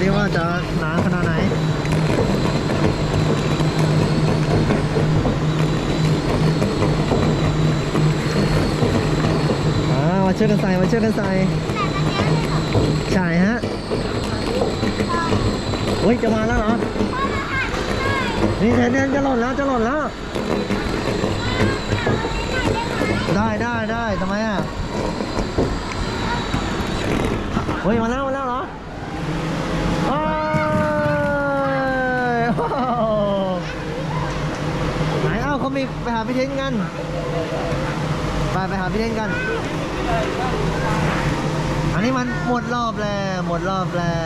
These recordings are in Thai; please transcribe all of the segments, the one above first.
ที่ว่าจะหนาขนาดไหนอ่ามาช่วยกันใส่มาช่วยกันใส่ใช่ฮะโอ้ยจะมาแล้วเหรอ นี่เทนเทนจะหล่นแล้วจะหล่นแล้ว ได้ได้ได้ทำไมอะเฮ้ยมาแล้วมาแล้วเหรอโอ้ยโอ้โห ไหนเอ้าเขามีไปหาพี่เทนกัน ไปไปหาพี่เทนกัน อันนี้มันหมดรอบแล้ว หมดรอบแล้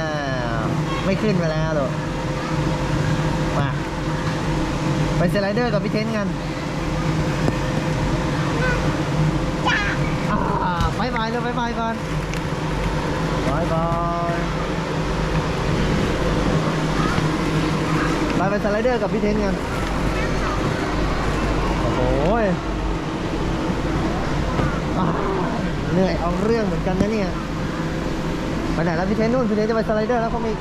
ว ไม่ขึ้นไปแล้วหรอกมาไปสไลเดอร์กับพี่เทนกันอ่าบายบายเลยบายบายก่อนบายบาย ไปไปสไลเดอร์กับพี่เทนกันโอ้โหอะเหนื่อยเอาเรื่องเหมือนกันนะเนี่ยไปไหนแล้วพี่เทนนู่นพี่เทนจะไปสไลเดอร์แล้วเขามี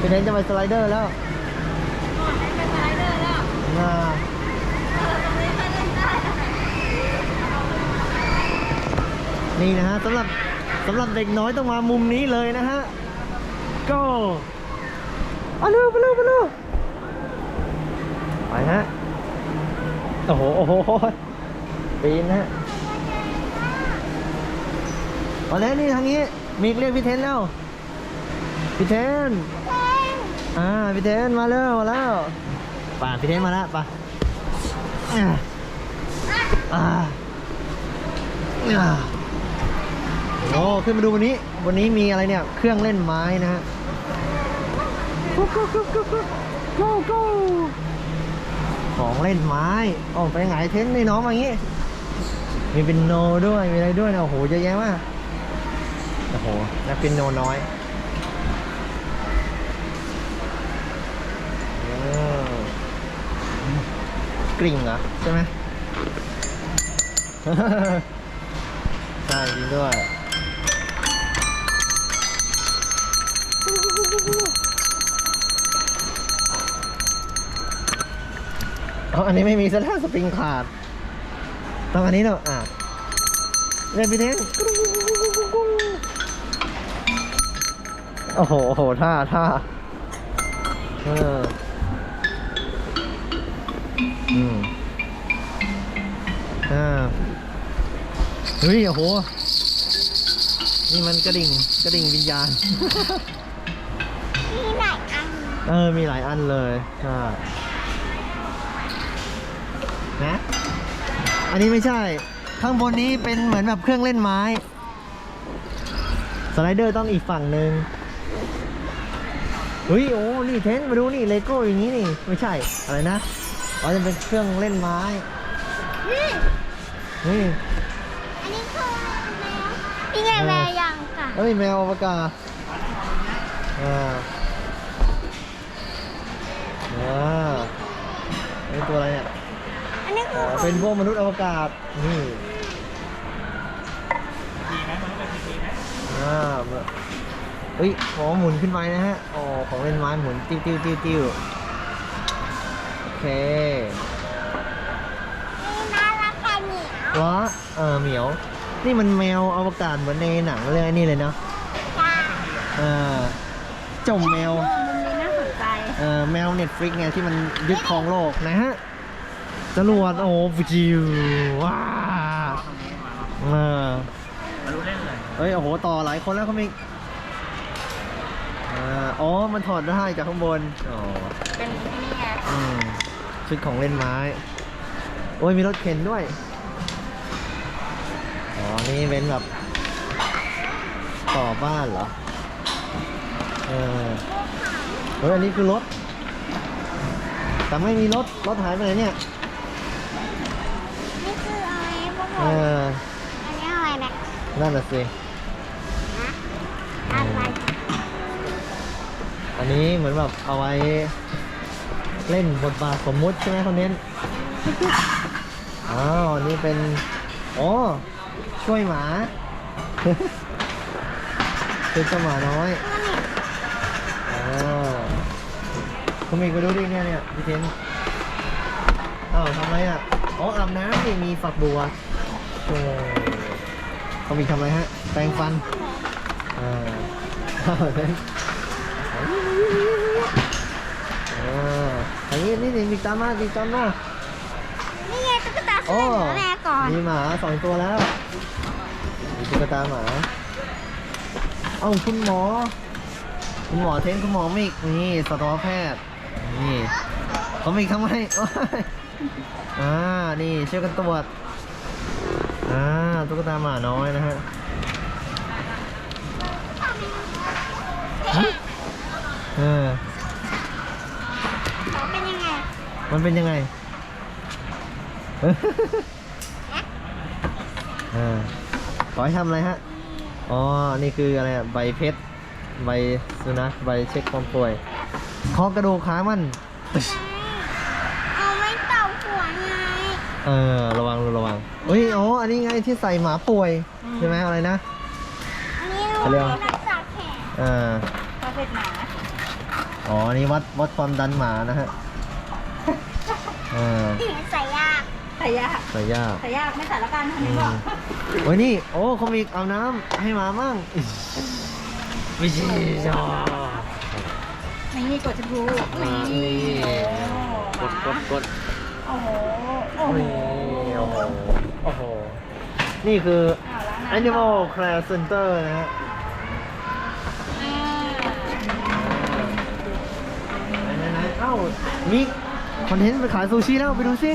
พี่เทนจะไปสไลเดอร์แล้วอ่านี่นะฮะสำหรับสำหรับเด็กน้อยต้องมามุมนี้เลยนะฮะก็ เอาเร็วไปเร็วไปเร็วไปฮะ โอ้โหโอ้โหปีนนะฮะมาแล้วนี่ทางนี้ มีเรียกพี่เทนแล้ว พี่เทน อ่า พี่เทนมาแล้วมาแล้วป่าพี่เทนมาแล้วป่ะอ่าอ่าอ่าโอ้ขึ้นมาดูวันนี้ วันนี้มีอะไรเนี่ย เครื่องเล่นไม้นะฮะ go go ของเล่นไม้โอ้ไปไหนเทนนี่น้องมาอย่างงี้ มีเป็นโนด้วย มีอะไรด้วยนะโอ้โหเยอะแยะมากโอ้โหนักเป็นโนน้อยกริ่งเหรอ ใช่ไหมใช่จริงด้วย อ๋ออันนี้ไม่มีซะแล้วสปริงขาดต้องอันนี้เนาะอะเล่นไปเท่งโอ้โหโอ้โหท่าท่าเอออืมอ่าเฮ้ยโอ้โหนี่มันกระดิ่งกระดิ่งวิญญาณ มีหลายอัน เออ มีหลายอันเลยใช่ นะ อันนี้ไม่ใช่ ข้างบนนี้เป็นเหมือนแบบเครื่องเล่นไม้ สไลเดอร์ต้องอีกฝั่งหนึ่งเฮ้ยโอ้นี่เทนมาดูนี่เลโก้อย่างนี้นี่ไม่ใช่อะไรนะอ๋อจะเป็นเครื่องเล่นไม้นี่นี่อันนี้คือแมวนี่ไงแมวยังค่ะเอ้ยแมวอวกาศอ่าอ่านี่ตัวอะไรเนี่ย อันนี้คือ๋ออเป็นพวกมนุษย์อวกาศ นี่อ่าเฮ้ยขอหมุนขึ้นไปนะฮะอ๋อของเล่นไม้หมุนติ้วติ้วติ้วติ้วโอเคน่ารักกันเหนียวเหรอเออเหมียว นี่มันแมวอวกาศเหมือนในหนังเรื่องไอ้นี่เลยเนาะจ้าเออเจ้าแมว มันมีน่าสนใจ เออแมวเน็ตฟลิกไงที่มันยึดครองโลกนะฮะ จรวดโอ้ฟูจิวว้าเออมารู้เล่นเลยเฮ้ยโอ้โหต่อหลายคนแล้วเขามีอ่าอ๋อ มันถอดได้จากข้างบนอ๋อเป็นนี่ไงอืมชุดของเล่นไม้ โอ้ยมีรถเข็นด้วย อ๋อ นี่เป็นแบบต่อบ้านเหรอ เออเฮ้ยอันนี้คือรถ แต่ไม่มีรถ รถหายไปไหนเนี่ย นี่คืออะไรพวกผ เอมออันนี้อะไรเนี่ยนั่นน่ะสิอะไรอันนี้เหมือนแบบเอาไว้เล่นบทบาทสมมุติใช่ไหมเขาเน้นอ้าวอันนี่เป็นอ๋อช่วยหมาคือเจ้าหมาน้อยอ๋อคุณมิกไปดูดิเนี่ยเนี่ยพี่เทนอ้าวทำอะไรอะอ๋ออาบน้ำนี่มีฝักบัวโอ้ เขามีทำอะไรฮะ แปรงฟัน อ่าอ้าวเทนอ่าอันนี้นี่นี่มีตามมามีตามมานี่ไงตุ๊กตาโอ้เสื้อเหลือแม่ก่อน มีหมาสองตัวแล้ว มีตุ๊กตาหมา เอ้าคุณหมอ คุณหมอเทนคุณหมอมิกนี่สัตวแพทย์ นี่เขามิกทำไมโอ๊ยอ่า นี่ช่วยกันตรวจ อ่าตุ๊กตาหมาน้อยนะฮะฮะเออเขาเป็นยังไงมันเป็นยังไงเออขอให้ทำอะไรฮะ อ๋อ นี่คืออะไรอะใบเพชร ใบสุนัข ใบเช็คความป่วยเคอกระดูกขามัน เอาไว้เป่าหัวไง เออระวังระวังเฮ้ยอ๋ออันนี้ไงที่ใส่หมาป่วยใช่ไหมอะไรนะ อันนี้เขาเรียกเราว่ารักษาแขนอ่าประเภทหมาอ๋ออันนี้วัดวัดความดันหมานะฮะอ่าใส่ยากใส่ยากใส่ยากใส่ยากไม่ใส่ละกันทำอืนี้บอกมโอ้ยนี่โอ้เขามีเอาน้ำให้หมามั่งอิ๊ยวิชิจอนี่กดชมพูอ่านี่โอ้กหดมากดกด โอ้โหโอ้โหนี่โอ้โหโอ้โห นี่คือาวล้างน้ำ Animal Care Center นะฮะอ่าไหนไหนๆเอ้ามีคอนเทนต์ไปขายซูชิแล้วไปดูสิ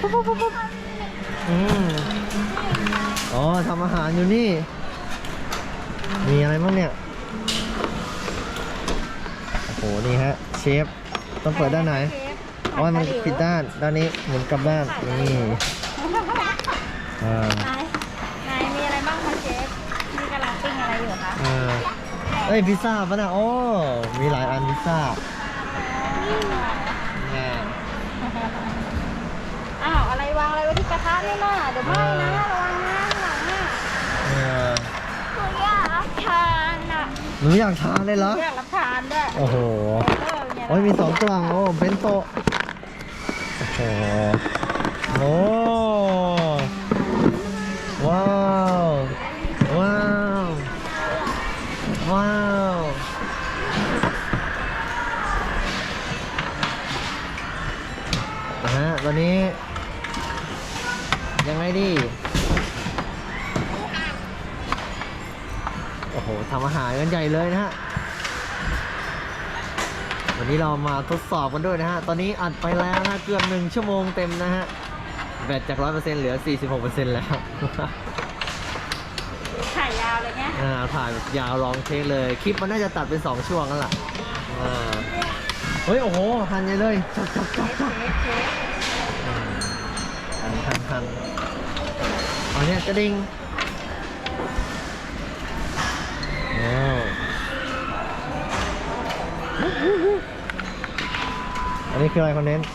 ปุ๊บปุ๊บปุ๊บปุ๊บอืมอ๋อทำอาหารอยู่นี่ มีอะไรบ้างเนี่ย โอ้โห นี่ฮะ เชฟ ต้องเปิดด้านไหนอ๋ อมันผิดด้าน ด้านนี้หมุนกลับด้าน นี่อ่าไหนไหนมีอะไรบ้างคะเชฟมีกำลังปิ้งอะไรอยู่คะอ่าเอ้ยพิซซ่าปะนะโอ้มีหลายอันพิซซ่าอ่าอ้าวอะไรวางอะไรไว้ที่กระทะนี่น่ะเดี๋ยวไหม้นะระวังนะข้างหลังอะเออหนูอยากทานอะหนูอยากทานเลยเหรออยากรับทานด้วยโอ้โหเออเนี่ยโอ้ยมีสองกล่องโอ้เบนโตะ โอ้โหโอ้ว้าว ว้าว ว้าว นะฮะ ตอนนี้ ยังไงดี โอ้โหทำอาหารกันใหญ่เลยนะฮะ วันนี้เรามาทดสอบกันด้วยนะฮะ ตอนนี้อัดไปแล้วนะเกือบหนึ่งชั่วโมงเต็มนะฮะ แบตจาก100%เหลือ46%แล้ว ถ่ายยาวเลยเนี่ยอ่าถ่ายแบบยาวลองเทคเลย คลิปมันน่าจะตัดเป็น2ช่วงกันล่ะอ่าเฮ้ย โอ้โหหันใหญ่เลยจับจับเชจับฟจับเชฟเชฟหันหันหันเอาเนี่ยกระดิ่งอ้าว อันนี้คืออะไรคอนเทนต์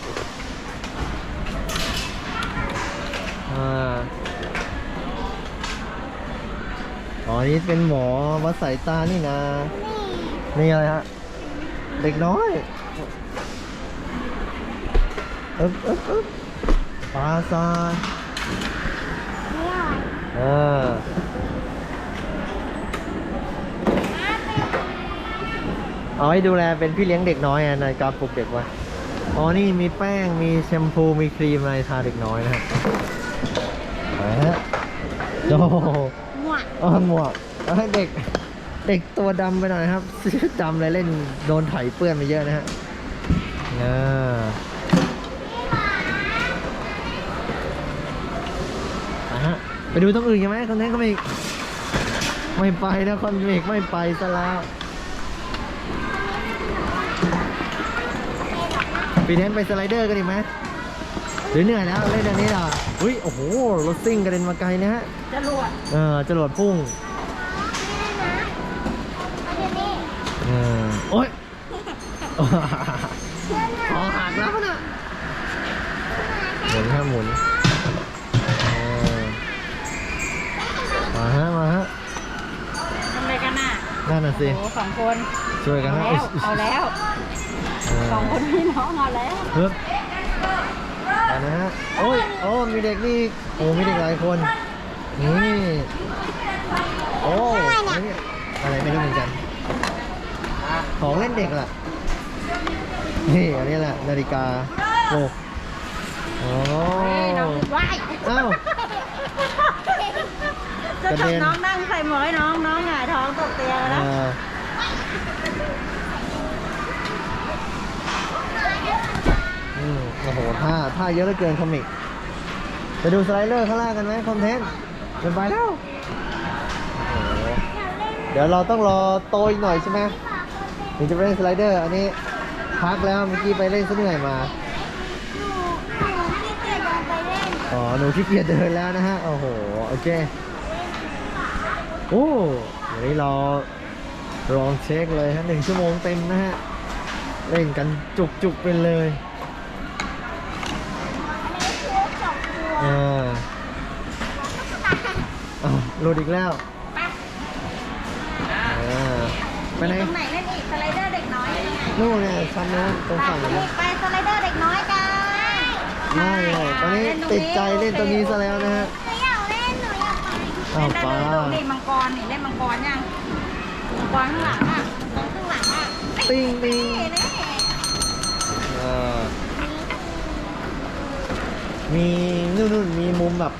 อ่าอ๋ออันนี่เป็นหมอวัดสายตานี่นะ นี่อะไรฮะ เด็กน้อยอึ๊บอึ๊บอึ๊บปลาซาดเนี่ยเออเอาให้ดูแลเป็นพี่เลี้ยงเด็กน้อยอะในการปลุกเด็กไว้ อ๋อ นี่มีแป้ง มีแชมพู มีครีมอะไรทาเด็กน้อยนะครับนะฮะโอ้โหหมวกอ๋อหมวกเอาให้เด็ก เด็กตัวดำไปหน่อยครับเสื้อดำเลยเล่นโดนไถเปื้อนไปเยอะนะฮะอ่าอะฮะ ไปดูตรงอื่นกันไหมคอนเทนต์ก็ไม่ ไม่ไปนะคอนเมกไม่ไปซะแล้ว ปีเทนไปสไลเดอร์กันดีกไหมหรือเหนื่อยแล้วเล่นอันนี้เหรออุ้ยโอ้โหรถซิ่งกระเด็นมาไกลนะฮะจรวดเออจรวดพุ่งนี่นะเอาเดี๋ยวนี้เออโอ๊ยคอหักแล้วนะหมุนฮะหมุนเออมาฮะมาฮะทำอะไรกันน่ะนั่นน่ะสิโอ้สองคนช่วยกันเอานะแล้วเอาแล้ว สองคนพี่น้องเอาแล้วเพิ่มเอานะฮะโอ้ยโอ้มีเด็กนี่อีกโอ้มีเด็กหลายคนนี่โอ้นี่อะไรไม่รู้เหมือนกัน ของเล่นเด็กล่ะนี่อันนี้แหละนาฬิกาโอ้โอ้เฮ้ยน้องว่ายอ้าว จะกระเด็น ทำน้องนั่งใส่หมอยน้องน้องหงายท้องตกเตียงแล้ว อ่า อืมโอ้โหท่าท่าเยอะเหลือเกินคอมิกไปดูสไลเดอร์ข้างล่างกันไหมคอนเทนต์เป็นไปแล้วโอ้โหเดี๋ยวเราต้องรอโตอีกหน่อยใช่ไหมถึงจะไปเล่นสไลเดอร์ อันนี้พักแล้วเมื่อกี้ไปเล่นซะเหนื่อยมาหนูหนูที่เกียจเดินไปเล่นอ๋อ หนูขี้เกียจเดินแล้วนะฮะ โอ้โห โอเค โอ้เดี๋ยวนี้เราลองเช็คเลยฮะหนึ่งชั่วโมงเต็มนะฮะ เล่นกันจุกๆไปเลยอ่าอ้าวหลุดอีกแล้วอ่าไปไหนตรงไหนเล่นอีกสไลเดอร์เด็กน้อยยังไงนู่นเนี่ยชั้นนู้นตรงไปฝั่งนู้นไปสไลเดอร์เด็กน้อยกันไม่เลยตอนนี้ติดใจเล่นตัวนี้ซะแล้วนะฮะหนูอยากเล่นหนูอยากไปอ้าวเล่นได้ป้าเลยลูกนี่มังกรนี่เล่นมังกรยังมังกรข้างหลังอะตรงข้างหลังอะ ติ้งติ้ง นี่นี่ อ่า มีนู่นนู่นมีมุมแบบ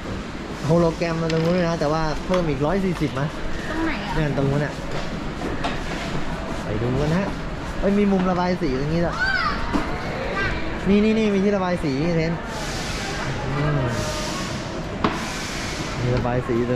โฮโลแกรมมาตรงนู้นด้วยนะ แต่ว่าเพิ่มอีก140มั้ยตรงไหนอะเนี่ยตรงนู้นอะไปดูกันนะฮะเอ้ยมีมุมระบายสีตรงนี้ด้วยนี่นี่นี่มีที่ระบายสีเทนอืมมีระบายสีตรง